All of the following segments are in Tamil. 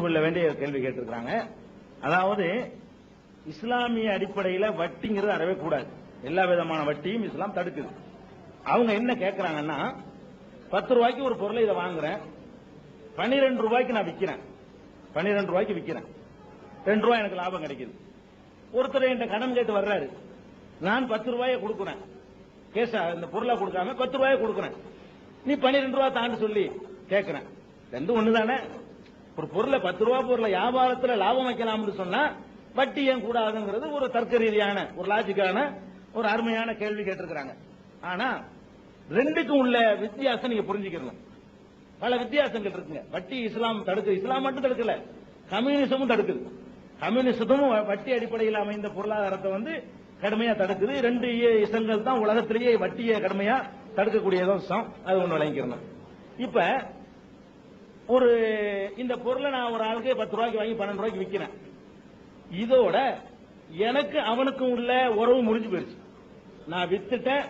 கொள்ள வேண்டிய கேள்வி கேட்டிருக்காங்க அதாவது இஸ்லாமிய அடிப்படையில வட்டிங்கிறது அறவே கூடாது. எல்லா விதமான வட்டியும் இஸ்லாம் தடுக்குது. அவங்க என்ன கேட்கறாங்கன்னா பத்து ரூபாய்க்கு ஒரு பொருளை இதை வாங்குறேன். பன்னிரெண்டு ரூபாய்க்கு நான் விற்கிறேன் பன்னிரெண்டு ரூபாய்க்கு விற்கிறேன் ரெண்டு ரூபாய் எனக்கு லாபம் கிடைக்குது. ஒருத்தர் என்கிட்ட கடன் கேட்டு வர்றாரு. நான் பத்து ரூபாயை கொடுக்குறேன். கேஷா இந்த பொருளை கொடுக்காம பத்து ரூபாயை கொடுக்குறேன். நீ பன்னிரெண்டு ரூபாய் தாண்டு சொல்லி கேட்கிறேன் ரெண்டும் ஒண்ணுதானே? ஒரு பொருளை பத்து ரூபா பொருளை வியாபாரத்துல லாபம் வைக்கலாம்னு சொன்னா வட்டி ஏன் கூடாதுங்கிறது ஒரு தர்க்க ரீதியான ஒரு லாஜிக்கான ஒரு அருமையான கேள்வி கேட்டிருக்கிறாங்க. ஆனா ரெண்டுக்கும் உள்ள வித்தியாசம் நீங்க புரிஞ்சுக்கணும் பல வித்தியாசங்கள் இருக்குங்க. வட்டி இஸ்லாம் தடுக்குது. இஸ்லாம் மட்டும் தடுக்கல. கம்யூனிசமும் தடுக்குது. கம்யூனிசமும் வட்டி அடிப்படையில் அமைந்த பொருளாதாரத்தை வந்து கடுமையா தடுக்குது. ரெண்டு இசங்கள் தான் உலகத்திலேயே வட்டியை கடுமையா தடுக்கக்கூடிய இசம் அது ஒண்ணு விளங்கிக்கிறணும் இப்ப ஒரு இந்த பொருளை நான் ஒரு ஆளுக்கு பத்து ரூபாய்க்கு வாங்கி பன்னெண்டு ரூபாய்க்கு விற்கிறேன் இதோட எனக்கு அவனுக்கும் உள்ள உறவு முடிஞ்சு போயிடுச்சு. நான் வித்துட்டேன்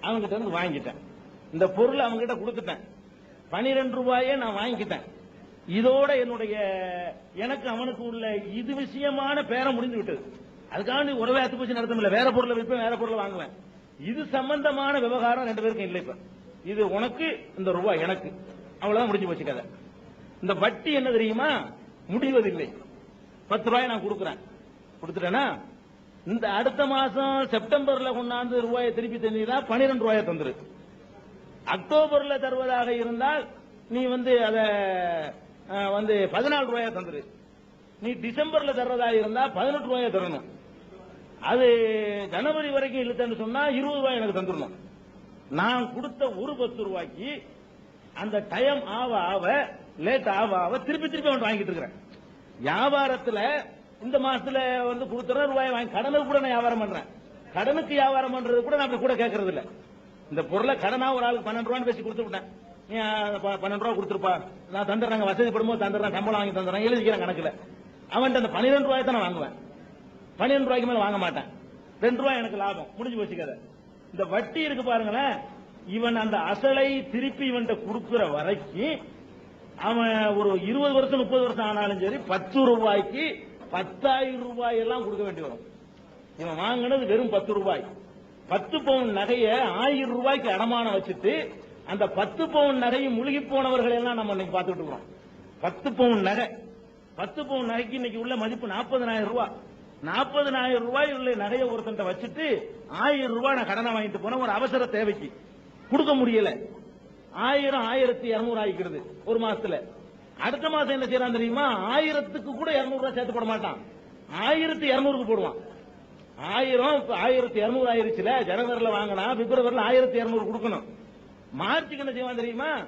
அவன்கிட்ட இருந்து வாங்கிட்டேன். இந்த பொருளை அவன்கிட்ட கொடுத்துட்டேன். பனிரெண்டு ரூபாயே நான் வாங்கிக்கிட்டேன் இதோட என்னுடைய எனக்கு அவனுக்கு உள்ள இது விஷயமான பேரம் முடிந்து விட்டது. அதுக்காக உறவை அத்து போச்சு நடத்தம் இல்ல வேற பொருளை விற்பேன் வேற பொருளை வாங்குவேன். இது சம்பந்தமான விவகாரம் ரெண்டு பேருக்கும் இல்லை இப்ப. இது உனக்கு இந்த ரூபாய் எனக்கு. அவ்வளவுதான் முடிஞ்சு போச்சு கதை. இந்த வட்டி என்ன தெரியுமா? முடிவதில்லை. பத்து ரூபாய் நான் கொடுக்குறேன். கொடுத்துட்டேன்னா இந்த அடுத்த மாசம் செப்டம்பர்ல கொண்டாந்து ரூபாயை திருப்பி தந்தீங்கன்னா பனிரெண்டு ரூபாயை தந்துரு. அக்டோபர்ல தருவதாக இருந்தால் நீ வந்து அத வந்து பதினாலு ரூபாயா தந்துரு. நீ டிசம்பர்ல தர்றதா இருந்தா பதினெட்டு ரூபாயா தரணும். அது ஜனவரி வரைக்கும் இழுத்தன்னு சொன்னா இருபது ரூபாய் எனக்கு தந்துடணும் நான் கொடுத்த ஒரு பத்து ரூபாய்க்கு அந்த டைம் ஆவ ஆவ லேட் ஆவ ஆவ திருப்பி திருப்பி அவன் வாங்கிட்டு இருக்கிறேன். வியாபாரத்துல இந்த மாசத்துல வந்து கொடுத்துறேன் ரூபாய் வாங்கி கடனுக்கு கூட நான் வியாபாரம் பண்றேன். கடனுக்கு வியாபாரம் பண்றது கூட நான் கூட கேட்கறது இல்ல. இந்த பொருளை கடனா ஒரு ஆளுக்கு பன்னெண்டு ரூபான்னு பேசி கொடுத்து விட்டேன். நீ பன்னெண்டு ரூபா கொடுத்துருப்பா. நான் தந்துடுறேன் வசதி படும்போது தந்துடுறேன் சம்பளம் வாங்கி தந்துடுறேன் எழுதிக்கிறேன் கணக்குல. அவன்கிட்ட அந்த பன்னிரெண்டு ரூபாய் தான் நான் வாங்குவேன். பன்னிரெண்டு ரூபாய்க்கு மேல வாங்க மாட்டேன். ரெண்டு ரூபாய் எனக்கு லாபம். முடிஞ்சு வச்சுக்காத இந்த வட்டி இருக்கு பாருங்களேன். இவன் அந்த அசலை திருப்பி இவன்கிட்ட கொடுக்கிற வரைக்கும் அவன் ஒரு இருபது வருஷம் முப்பது வருஷம் ஆனாலும் சரி பத்து ரூபாய்க்கு பத்தாயிரம் ரூபாய் எல்லாம் கொடுக்க வேண்டி வரும். இவன் வாங்கினது வெறும் பத்து ரூபாய். பத்து பவுன் நகைய ஆயிரம் ரூபாய்க்கு அடமானம் வச்சுட்டு அந்த பத்து பவுன் நகையும் முழுகி போனவர்கள் எல்லாம் நம்ம இன்னைக்கு பார்த்துட்டு இருக்கிறோம். பத்து பவுன் நகை. பத்து பவுன் நகைக்கு இன்னைக்கு உள்ள மதிப்பு நாற்பதனாயிரம் ரூபாய். நாற்பதனாயிரம் ரூபாய் உள்ள நகையை ஒருத்தன் வச்சுட்டு ஆயிரம் ரூபாய் நான் கடனை வாங்கிட்டு போனேன் ஒரு அவசர தேவைக்கு. கொடுக்க முடியல. ஆயிரம் ஆயிரத்தி இருநூறு ஆயிக்கிறது ஒரு மாசத்துல. அடுத்த மாசம் என்ன செய்யறான் தெரியுமா? ஆயிரத்துக்கு கூட இருநூறு ரூபாய் சேர்த்து போட மாட்டான். ஆயிரத்தி இருநூறுக்கு போடுவான். ஆயிரம் ஆயிரத்தி இருநூறு ஆயிருச்சுல ஜனவரில வாங்கினா பிப்ரவரில ஆயிரத்தி இருநூறு கொடுக்கணும். மார்ச்சுக்கு என்ன செய்வான் தெரியுமா?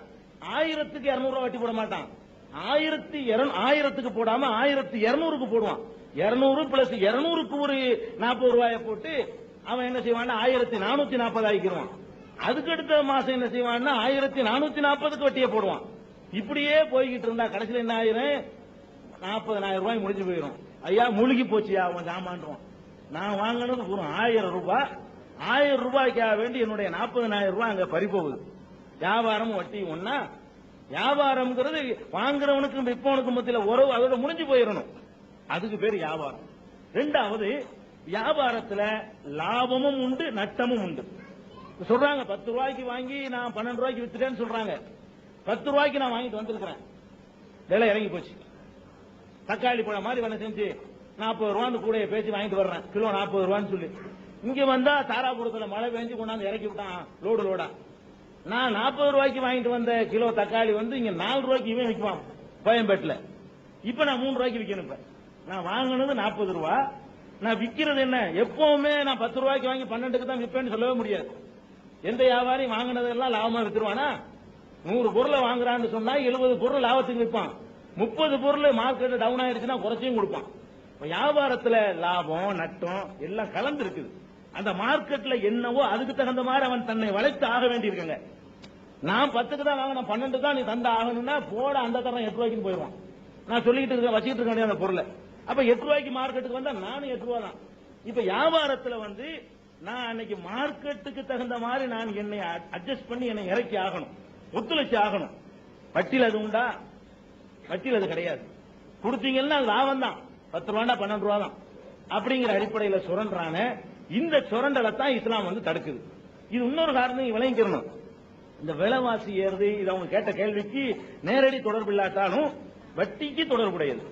ஆயிரத்துக்கு இருநூறு ரூபாய் வட்டி போட மாட்டான். ஆயிரத்தி ஆயிரத்துக்கு போடாம ஆயிரத்தி இருநூறுக்கு போடுவான். இருநூறு பிளஸ் இருநூறுக்கு ஒரு நாற்பது ரூபாயை போட்டு அவன் என்ன செய்வான் ஆயிரத்தி நானூத்தி நாற்பது ஆகிக்கிறான் அதுக்கு அடுத்த மாசம் என்ன செய்வான்னா ஆயிரத்தி நானூத்தி நாற்பதுக்கு வட்டியை போடுவான். இப்படியே போய்கிட்டு இருந்தா கடைசியில் என்ன ஆயிரும்? நாற்பதனாயிரம் ரூபாய் முடிஞ்சு போயிடும் ஐயா மூழ்கி போச்சியா? அவன் சாமான்றான் நான் வாங்கினது ஒரு ஆயிரம் ரூபாய். ஆயிரம் ரூபாய்க்காக வேண்டி என்னுடைய நாற்பதனாயிரம் ரூபாய் அங்க பறி போகுது வியாபாரம் வட்டி ஒன்னா வியாபாரம்ங்கிறது வாங்குறவனுக்கும் விற்பவனுக்கும் மத்தியில் உறவு அதோட முடிஞ்சு போயிடணும் அதுக்கு பேர் வியாபாரம். ரெண்டாவது வியாபாரத்துல லாபமும் உண்டு நட்டமும் உண்டு. சொல்றாங்க பத்து ரூபாய்க்கு வாங்கி நான் பன்னெண்டு ரூபாய்க்கு வித்துட்டேன்னு சொல்றாங்க. பத்து ரூபாய்க்கு நான் வாங்கிட்டு வந்திருக்கிறேன். விலை இறங்கி போச்சு. தக்காளி பழம் மாதிரி வேலை செஞ்சு நாற்பது ரூபான்னு கூட பேசி வாங்கிட்டு வர்றேன். கிலோ நாற்பது ரூபான்னு சொல்லி. இங்க வந்தா தாராபுரத்துல மழை பெஞ்சு கொண்டாந்து இறக்கி விட்டான் லோடு லோடா. நான் நாற்பது ரூபாய்க்கு வாங்கிட்டு வந்த கிலோ தக்காளி வந்து இங்க நாலு ரூபாய்க்கு இவன் விற்குவான் கோயம்பேட்டில். இப்ப நான் மூணு ரூபாய்க்கு விற்கணும் இப்ப. நான் வாங்கினது நாற்பது ரூபா. நான் விற்கிறது என்ன? எப்பவுமே நான் பத்து ரூபாய்க்கு வாங்கி பன்னெண்டுக்கு தான் விற்பேன்னு சொல்லவே முடியாது. எந்த வியாபாரி வாங்கினதெல்லாம் லாபமா வித்துருவானா? நூறு பொருளை வாங்குறான்னு சொன்னா எழுபது பொருள் லாபத்துக்கு விற்பான். முப்பது பொருள் மார்க்கெட் டவுன் ஆயிருச்சுன்னா குறைச்சியும் கொடுப்பான். வியாபாரத்துல லாபம் நட்டம் எல்லாம் கலந்து இருக்குது அந்த மார்க்கெட்ல என்னவோ அதுக்கு தகுந்த மாதிரி அவன் தன்னை வளைத்து ஆக வேண்டியிருக்கங்க. நான் பத்துக்கு தான் வாங்கினேன் பன்னெண்டு தான் நீ தந்த ஆகணும்னா போட அந்த தரம் எட்டு ரூபாய்க்கு போயிடுவான். நான் சொல்லிட்டு இருக்கேன் வச்சுக்கிட்டு இருக்க வேண்டிய அந்த பொருளை. அப்ப எட்டு ரூபாய்க்கு மார்க்கெட்டுக்கு வந்தா நானும் எட்டு ரூபா தான். இப்ப வியாபாரத்துல வந்து நான் அன்னைக்கு மார்க்கெட்டுக்கு தகுந்த மாதிரி நான் என்னை அட்ஜஸ்ட் பண்ணி என்னை இறக்கி ஆகணும். ஒத்துழைச்சி ஆகணும். வட்டியில் அது உண்டா? வட்டியில் அது கிடையாது. கொடுத்தீங்கன்னா லாபம் தான். பத்து ரூபாண்டா பன்னெண்டு ரூபா தான். அப்படிங்கிற அடிப்படையில சுரண்டான இந்த சுரண்டலை தான் இஸ்லாம் வந்து தடுக்குது. இது இன்னொரு காரணம் விளங்கிக்கிறணும் இந்த விலைவாசி ஏறுது இது அவங்க கேட்ட கேள்விக்கு நேரடி தொடர்பு இல்லாட்டாலும் வட்டிக்கு தொடர்புடையது.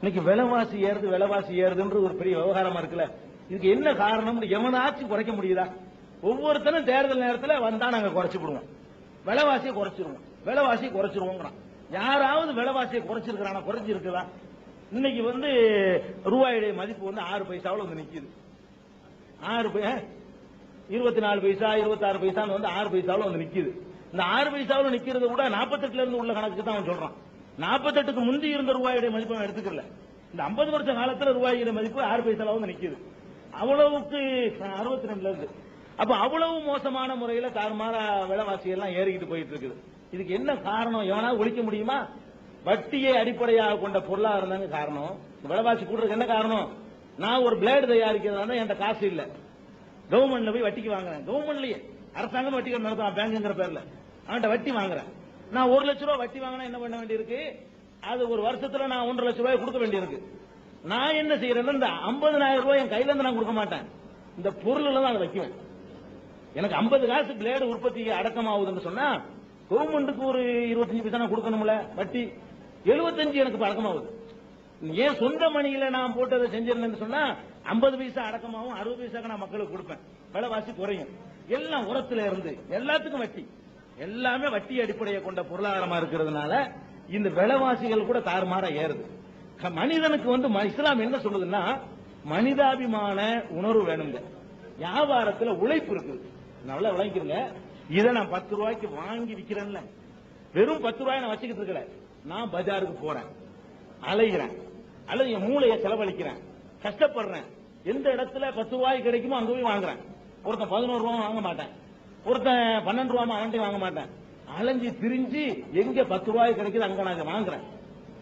இன்னைக்கு விலைவாசி ஏறுது விலைவாசி ஏறுதுன்ற ஒரு பெரிய விவகாரமா இருக்குல்ல? இதுக்கு என்ன காரணம் எவனாச்சும் குறைக்க முடியுதா? ஒவ்வொருத்தரும் தேர்தல் நேரத்தில் வந்தா நாங்க குறைச்சு விடுவோம் விலைவாசியை குறைச்சிருவோம். விலைவாசியை குறைச்சிருவோங்கிறான். யாராவது விலைவாசியை குறைச்சிருக்கிறானா? குறைச்சிருக்குதா இன்னைக்கு வந்து ரூபாயுடைய மதிப்பு வந்து ஆறு பைசாவில் வந்து நிற்கிது ஆறு பை இருபத்தி நாலு பைசா இருபத்தாறு பைசான்னு வந்து ஆறு பைசாவில் வந்து நிற்கிது இந்த ஆறு பைசாவில் நிற்கிறத கூட நாற்பத்தெட்டுல இருந்து உள்ள கணக்கு தான் அவன் சொல்றான். நாற்பத்தெட்டுக்கு முந்தி இருந்த ரூபாயுடைய மதிப்பு அவன் எடுத்துக்கல. இந்த ஐம்பது வருஷ காலத்தில் ரூபாயுடைய மதிப்பு ஆறு பைசாவில் வந்து நிற்கிது அவ்வளவுக்கு அறுபத்தி ரெண்டுல இருந்து. அப்ப அவ்வளவு மோசமான முறையில தாறுமாற விலைவாசி எல்லாம் ஏறிக்கிட்டு போயிட்டு இருக்குது இதுக்கு என்ன காரணம்? எவனா ஒழிக்க முடியுமா? வட்டியை அடிப்படையாக கொண்ட பொருளாக இருந்தாங்க காரணம். விலைவாசி கூடுறதுக்கு என்ன காரணம்? நான் ஒரு பிளேடு தயாரிக்கிறதா என்கிட்ட காசு இல்ல. கவர்மெண்ட்ல போய் வட்டிக்கு வாங்குறேன். கவர்மெண்ட்லயே அரசாங்கம் வட்டி நடத்துறான் பேங்குங்கிற பேர்ல. அவன்கிட்ட வட்டி வாங்குறேன். நான் ஒரு லட்ச ரூபாய் வட்டி வாங்கினா என்ன பண்ண வேண்டியிருக்கு? அது ஒரு வருஷத்துல நான் ஒன்றரை லட்ச ரூபாய் கொடுக்க வேண்டியிருக்கு. நான் என்ன செய்யறேன்னா இந்த ஐம்பதனாயிரம் ரூபாய் என் கையில இருந்து நான் கொடுக்க மாட்டேன். இந்த பொருள் தான் அதை வைக்குவேன். எனக்கு 50 காசு பிளேடு உற்பத்தி அடக்கமாகுதுன்னு சொன்னா கவர்மெண்ட்டுக்கு ஒரு இருபத்தஞ்சு பைசா நான் கொடுக்கணும்ல வட்டி. 75 எனக்கு பழக்கமாகுது ஏன் சொந்த மணியில நான் போட்டு அதை செஞ்சிருந்தேன்னு சொன்னா 50 பைசா அடக்கமாகும் அறுபது பைசாக்கு நான் மக்களுக்கு கொடுப்பேன். விலைவாசி குறையும். எல்லாம் உரத்துல இருந்து எல்லாத்துக்கும் வட்டி. எல்லாமே வட்டி அடிப்படையை கொண்ட பொருளாதாரமா இருக்கிறதுனால இந்த விலைவாசிகள் கூட தாறுமாற ஏறுது. மனிதனுக்கு வந்து ம- இஸ்லாம் என்ன சொல்லுதுன்னா மனிதாபிமான உணர்வு வேணுங்க. வியாபாரத்துல உழைப்பு இருக்குது நல்லா விளங்கிக்கிறங்க இதை நான் பத்து ரூபாய்க்கு வாங்கி விக்கிறேன்ல. வெறும் பத்து ரூபாய் நான் வச்சுக்கிட்டு இருக்கல. நான் பஜாருக்கு போறேன். அலைகிறேன் அல்லது என் மூளையை செலவழிக்கிறேன். கஷ்டப்படுறேன். எந்த இடத்துல பத்து ரூபாய் கிடைக்குமோ அங்க போய் வாங்குறேன். ஒருத்தன் பதினோரு ரூபா வாங்க மாட்டேன். ஒருத்தன் பன்னெண்டு ரூபா அவன்கிட்ட வாங்க மாட்டேன். அலைஞ்சு திரிஞ்சு எங்க பத்து ரூபாய் கிடைக்குது அங்க நான் வாங்குறேன்.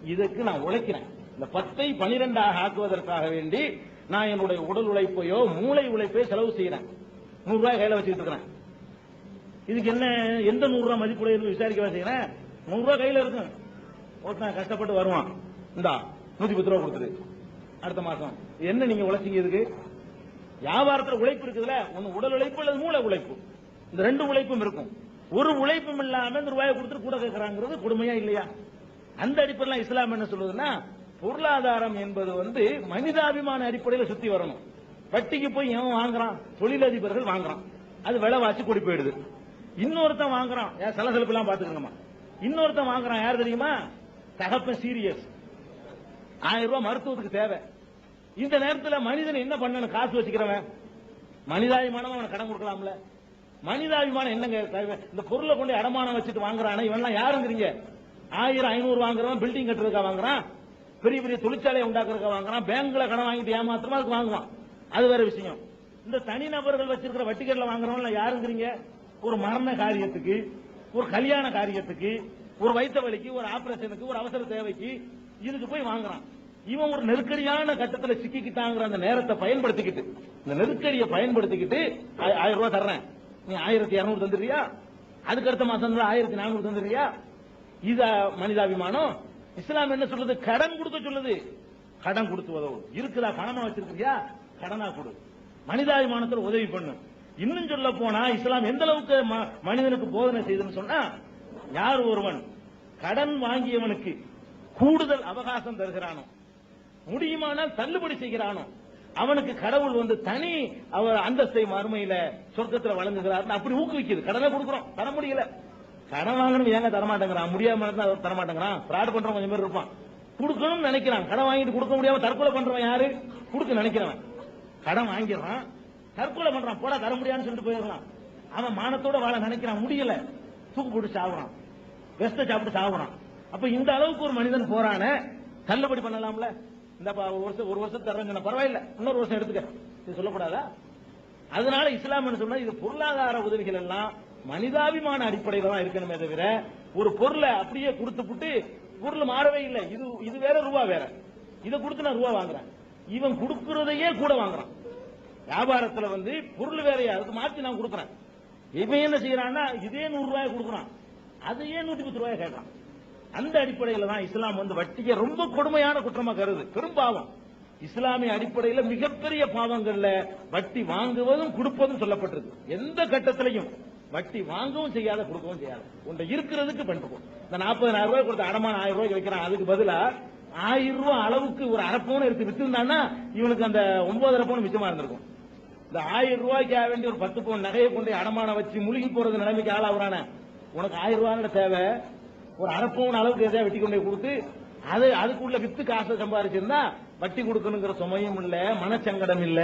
இதுக்கு நான் உழைக்கிறேன். இந்த பத்தை பனிரெண்டாக ஆக்குவதற்காக வேண்டி நான் என்னுடைய உடல் உழைப்பையோ மூளை உழைப்பையோ செலவு செய்யறேன். நூறு ரூபாய் கையில வச்சுட்டு இருக்கிறேன். இதுக்கு என்ன எந்த நூறு ரூபாய் மதிப்புடையது விசாரிக்க செய்யறேன்? நூறு ரூபாய் கையில இருக்கும். ஒருத்தன் கஷ்டப்பட்டு வருவான். இந்தா நூத்தி பத்து ரூபா கொடுத்துரு அடுத்த மாசம். என்ன நீங்க உழைச்சீங்க இதுக்கு? வியாபாரத்தில் உழைப்பு இருக்குதுல ஒன்னு உடல் உழைப்பு அல்லது மூளை உழைப்பு. இந்த ரெண்டு உழைப்பும் இருக்கும். ஒரு உழைப்பும் இல்லாம இந்த ரூபாயை கொடுத்துட்டு கூட கேட்கறாங்கிறது கொடுமையா இல்லையா? அந்த அடிப்படையில் இஸ்லாம் என்ன சொல்லுதுன்னா பொருளாதாரம் என்பது வந்து மனிதாபிமான அடிப்படையில் சுத்தி வரணும். வட்டிக்கு போய் எவன் வாங்குறான்? தொழிலதிபர்கள் வாங்குறான். அது விலைவாசி கூடி போயிடுது. இன்னொருத்தன் வாங்குறான். ஏன் சலசலப்பு எல்லாம் பாத்துக்கணுமா இன்னொருத்தன் வாங்குறான். யார் தெரியுமா? தகப்பன் சீரியஸ். ஆயிரம் ரூபாய் மருத்துவத்துக்கு தேவை. இந்த நேரத்தில் மனிதன் என்ன பண்ணணும்? காசு வச்சுக்கிறவன். மனிதாபிமானம் அவனை கடன் கொடுக்கலாம்ல. மனிதாபிமானம் என்னங்க? தேவை? இந்த பொருளை கொண்டு அடமானம் வச்சுட்டு வாங்குறானே இவன்லாம் யாருங்கிறீங்க? ஆயிரம் ஐநூறு வாங்குறவன் பில்டிங் கட்டுறதுக்காக வாங்குறான்? பெரிய பெரிய தொழிற்சாலையை உண்டாக்குறதுக்கு வாங்குறான். பேங்க்ல கடன் வாங்கிட்டு ஏமாத்திரமா அதுக்கு வாங்குவான். அது வேற விஷயம். இந்த தனிநபர்கள் வச்சிருக்கிற வட்டிகள்ல வாங்குறவன் யாருங்கிறீங்க? ஒரு மரண காரியத்துக்கு ஒரு கல்யாண காரியத்துக்கு ஒரு வயிற்று வலிக்கு ஒரு ஆபரேஷனுக்கு ஒரு அவசர தேவைக்கு இதுக்கு போய் வாங்குறான். இவன் ஒரு நெருக்கடியான கட்டத்தில் சிக்கிக்கிட்டாங்கிற அந்த நேரத்தை பயன்படுத்திக்கிட்டு இந்த நெருக்கடியை பயன்படுத்திக்கிட்டு ஆயிரம் ரூபாய் தர்றேன். நீ ஆயிரத்தி இரநூறு தந்துடுறியா? அதுக்கு அடுத்த மாசம் ஆயிரத்தி நானூறு தந்துடுறியா? இத மனிதாபிமானம் இஸ்லாம் என்ன சொல்லுது? கடன் கொடுக்க சொல்லுது. கடன் கொடுத்து உதவும். இருக்குதா? பணமா வச்சிருக்கியா கடனா கொடு. மனிதாபிமானத்துல உதவி பண்ணு. இன்னும் சொல்ல போனா இஸ்லாம் எந்த அளவுக்கு மனிதனுக்கு போதனை செய்துன்னு சொன்னா யார் ஒருவன் கடன் வாங்கியவனுக்கு கூடுதல் அவகாசம் தருகிறானோ முடியுமானால் தள்ளுபடி செய்கிறானோ அவனுக்கு கடவுள் வந்து தனி அவர் அந்தஸ்தை மறுமையில சொர்க்கத்துல வழங்குகிறார் அப்படி ஊக்குவிக்குது. கடனை கொடுக்கிறோம். தர முடியல. கடன் வாங்கணும் ஏங்க தரமாட்டேங்கிறான்? முடியாம தரமாட்டேங்கிறான்? ஃப்ராட் பண்றவன் கொஞ்சம் பேர் இருப்பான். கொடுக்கணும்னு நினைக்கிறான். கடன் வாங்கிட்டு கொடுக்க முடியாம தற்கொலை பண்றவன் யாரு? கொடுக்க நினைக்கிறவன். கடன் வாங்கிடுறான். தற்கொலை பண்றான். போடா தர முடியாதுன்னு சொல்லிட்டு போயிடுறான். அவன் மானத்தோட வாழ நினைக்கிறான். முடியல. தூக்கு போட்டு சாவுறான். வெஸ்ட சாப்பிட்டு சாவுறான். அப்ப இந்த அளவுக்கு ஒரு மனிதன் போறான தள்ளுபடி பண்ணலாம்ல? இந்த ஒரு வருஷம் ஒரு வருஷம் தர்றேன் பரவாயில்ல. இன்னொரு வருஷம் எடுத்துக்க. இது சொல்லக்கூடாதா? அதனால இஸ்லாம் என்ன சொன்னா இது பொருளாதார உதவிகள் எல்லாம் மனிதாபிமான அடிப்படையில தான் இருக்கணுமே தவிர ஒரு பொருளை அப்படியே கொடுத்து புட்டு பொருள் மாறவே இல்லை. இது இது வேற ரூபா வேற. இதை கொடுத்து நான் ரூபா வாங்குறேன். இவன் கொடுக்கறதையே கூட வாங்குறான். வியாபாரத்துல வந்து பொருள் வேறையா அதுக்கு மாத்தி நான் கொடுக்குறேன். இவன் என்ன செய்யறான்னா இதே நூறு ரூபாய் கொடுக்குறான். அதையே நூத்தி பத்து ரூபாய் கேட்கறான். அந்த அடிப்படையில தான் இஸ்லாம் வந்து வட்டியை ரொம்ப கொடுமையான குற்றமா கருது. பெரும்பாவம் இஸ்லாமிய அடிப்படையில மிகப்பெரிய பாவங்கள்ல வட்டி வாங்குவதும் கொடுப்பதும் சொல்லப்பட்டிருக்கு. எந்த கட்டத்திலையும். வட்டி வாங்கவும் செய்யாத கொடுக்கவும் செய்யாத. உன்ட இருக்கிறதுக்கு பண்ணிருக்கும் இந்த நாற்பதாயிரம் ரூபாய் கொடுத்த அடமான ஆயிரம் ரூபாய்க்கு வைக்கிறான். அதுக்கு பதிலா ஆயிரம் ரூபாய் அளவுக்கு ஒரு அரை பவுன் எடுத்து வித்திருந்தான்னா இவனுக்கு அந்த ஒன்பதரை பவுன் மிச்சமா இருந்திருக்கும். இந்த ஆயிரம் ரூபாய்க்கு ஆக வேண்டிய ஒரு பத்து பவுன் நகையை கொண்டு அடமான வச்சு முழுகி போறது நிலைமைக்கு ஆளாகிறானே. உனக்கு ஆயிரம் ரூபாய் தேவை? ஒரு அரை பவுன் அளவுக்கு எதாவது வெட்டி கொண்டு போய் கொடுத்து அது அதுக்குள்ள வித்து காசு சம்பாதிச்சிருந்தா வட்டி கொடுக்கணுங்கிற சுமையும் இல்ல மனச்சங்கடம் இல்ல.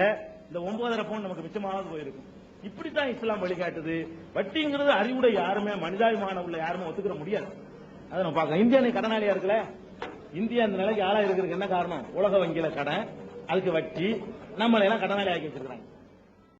இந்த ஒன்பதரை பவுன் நமக்கு மிச்சமாவது போயிருக்கும். இப்படித்தான் இஸ்லாம் வழிகாட்டுது. வட்டிங்கிறது அறிவுடை யாருமே மனிதாபிமானம் உள்ள யாருமே ஒத்துக்கிற முடியாது. அதை நம்ம பார்க்கலாம். இந்தியா கடனாளியா இருக்குல்ல இந்தியா இந்த நிலைக்கு ஆளா இருக்கிறதுக்கு என்ன காரணம்? உலக வங்கியில கடன் அதுக்கு வட்டி. நம்மளை எல்லாம் கடனாளி ஆக்கி வச்சிருக்காங்க